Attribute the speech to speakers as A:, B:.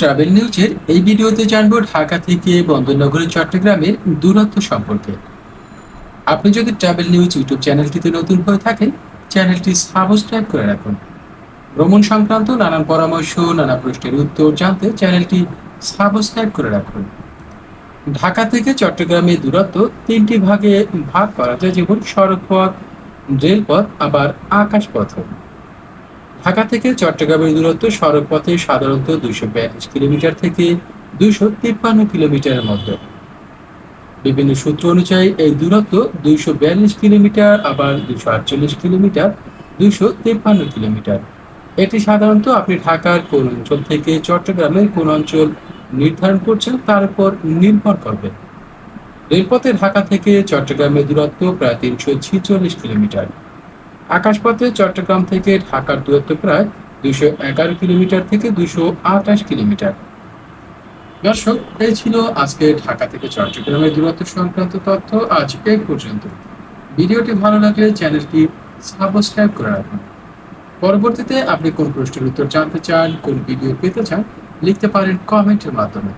A: Travel নিউজের এই ভিডিওতে জানব ঢাকা থেকে বন্দরনগরী চট্টগ্রামের দূরত্ব সম্পর্কে। আপনি যদি ট্রাভেল নিউজ ইউটিউব চ্যানেলটিতে নতুন হয়ে থাকেন, চ্যানেলটি সাবস্ক্রাইব করে রাখুন। ভ্রমণ সংক্রান্ত নানান পরামর্শ, নানা প্রশ্নের উত্তর জানতে চ্যানেলটি সাবস্ক্রাইব করে রাখুন। ঢাকা থেকে চট্টগ্রামের দূরত্ব তিনটি ভাগে ভাগ করা যায়, যেমন সড়কপথ, রেলপথ, আবার আকাশপথও। ঢাকা থেকে চট্টগ্রামের দূরত্ব সড়ক পথে সাধারণত দুইশো বিয়াল্লিশ কিলোমিটার থেকে দুইশো তিপ্পান্ন কিলোমিটারের মধ্যে বিভিন্ন সূত্র অনুযায়ী এই দূরত্ব দুইশো বিয়াল্লিশ কিলোমিটার, আবার দুইশো আটচল্লিশ কিলোমিটার, দুইশো তিপ্পান্ন কিলোমিটার। এটি সাধারণত আপনি ঢাকার কোন অঞ্চল থেকে চট্টগ্রামের কোন অঞ্চল নির্ধারণ করছেন, তার উপর নির্ভর করবে। রেলপথে ঢাকা থেকে চট্টগ্রামের দূরত্ব প্রায় তিনশো ছিচল্লিশ কিলোমিটার। আকাশপথে চট্টগ্রাম থেকে ঢাকার দূরত্ব প্রায় দুইশো এগারো কিলোমিটার থেকে দুইশো আঠাশ কিলোমিটার। দর্শক, এই ছিল আজকে ঢাকা থেকে চট্টগ্রামের দূরত্ব সংক্রান্ত তথ্য। আজ এই পর্যন্ত। ভিডিওটি ভালো লাগলে চ্যানেলটি সাবস্ক্রাইব করে রাখুন। পরবর্তীতে আপনি কোন প্রশ্নের উত্তর জানতে চান, কোন ভিডিও পেতে চান, লিখতে পারেন কমেন্টের মাধ্যমে।